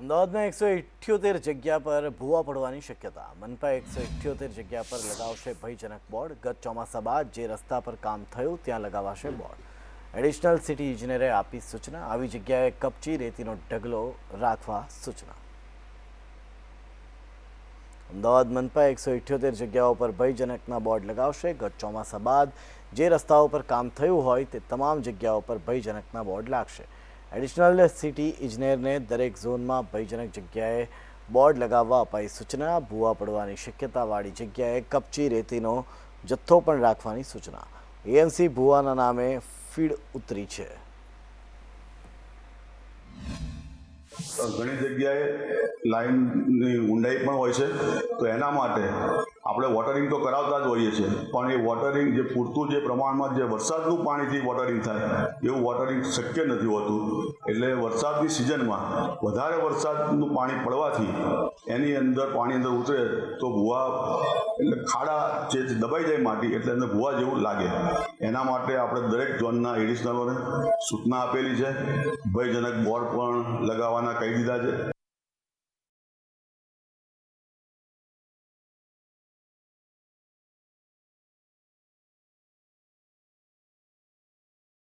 અમદાવાદમાં એકસો ઇઠ્યોતેર જગ્યા પર ભૂવા પડવાની શક્યતા. મનપા એકસો ઇઠ્યોતેર જગ્યા પર લગાવશે ભયજનક બોર્ડ. ગત ચોમાસા બાદ જે રસ્તા પર કામ થયું, ત્યાં લગાવાશે બોર્ડ. એડિશનલ સિટી ઇજનેરે આપી સૂચના. આવી જગ્યાએ કપચી રેતીનો ઢગલો રાખવા સૂચના. અમદાવાદ મનપા એકસો ઇઠ્યોતેર જગ્યાઓ પર ભયજનકના બોર્ડ લગાવશે. ગત ચોમાસા બાદ જે રસ્તાઓ પર કામ થયું હોય, તે તમામ જગ્યાઓ પર ભયજનકના બોર્ડ લાગશે. એડિશનલ સિટી ઇજનેરને દરેક ઝોનમાં ભયજનક જગ્યાએ બોર્ડ લગાવવા અપાઈ સૂચના ભૂવા પડવાની શક્યતાવાળી જગ્યાએ કપચી રેતીનો જથ્થો પણ રાખવાની સૂચના એએમસી ભૂવાના નામે ફીડ ઉતરી છે ઘણી જગ્યાએ લાઈનની ઊંડાઈ પણ હોય છે તો એના માટે આપણે વોટરિંગ તો કરાવતા જ હોઈએ છીએ, પણ એ વોટરિંગ જે પૂરતું જે પ્રમાણમાં જે વરસાદનું પાણીથી વોટરિંગ થાય, એવું વોટરિંગ શક્ય નથી હોતું. એટલે વરસાદની સિઝનમાં વધારે વરસાદનું પાણી પડવાથી એની અંદર પાણી અંદર ઉતરે તો ભૂવા, એટલે ખાડા જે દબાઈ જાય માટી, એટલે અંદર ભૂવા જેવું લાગે. એના માટે આપણે દરેક ઝોનના એડિશનલોને સૂચના આપેલી છે. ભયજનક બોર્ડ પણ લગાવવાના કહી દીધા છે.